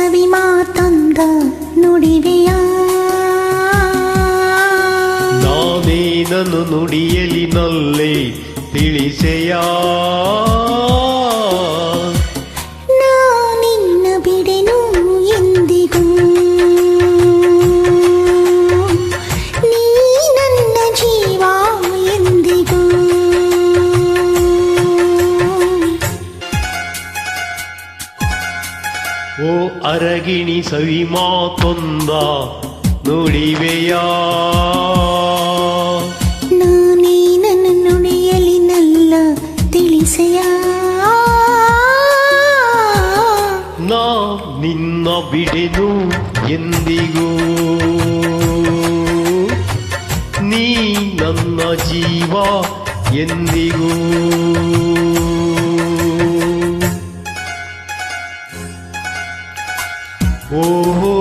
ಸವಿ ಮಾತೊಂದ ನುಡಿವೆಯ? ನಾನೇನನ್ನು ನುಡಿಯಲಿ ನಲ್ಲೆ ತಿಳಿಸೆಯ? ಓ ಅರಗಿಣಿ ಸವಿ ಮಾತೊಂದ ನುಡಿವೆಯ? ನಾನೇ ನನ್ನ ನುಡಿಯಲಿನಲ್ಲ ತಿಳಿಸೆಯ? ನಾ ನಿನ್ನ ಬಿಡೆನು ಎಂದಿಗೂ? ನೀ ನನ್ನ ಜೀವ ಎಂದಿಗೂ? 오.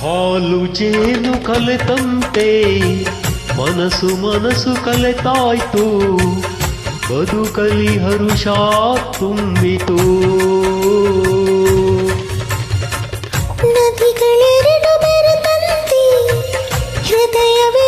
ಹಾಲು ಜೇನು ಕಲೆತಂತೆ ಮನಸ್ಸು ಮನಸ್ಸು ಕಲೆತಾಯ್ತು ಬದುಕಲಿ ಹರುಷ ತುಂಬಿತು ನದಿಗಳೆರಡು ಬೆರೆತಂತೆ ಹೃದಯವೆರಡು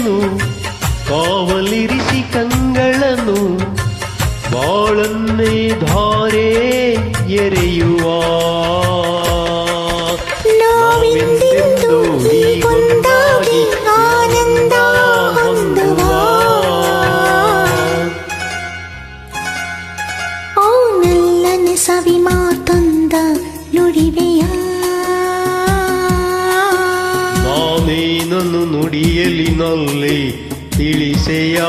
ಜ್ಯೋತಿಯನ್ನು ಕಾವಲಿರಿಸಿ ಕಂಗಳನ್ನು ಬಾಳನ್ನೇ ಧಾರೆ ಎರೆಯುವ ನಾವೆಂದೆಂದು ಹೀಗೊಂದಾಗಿ ಆನಂದ ಹೊಂದುವ ಓ ನಲ್ಲನೆ ಸವಿ ಮಾತೊಂದ ನುಡಿವೆಯ ನಾನೇನನ್ನು ನುಡಿಯಲಿ ನಲ್ಲಿ ತಿಳಿಸೆಯ?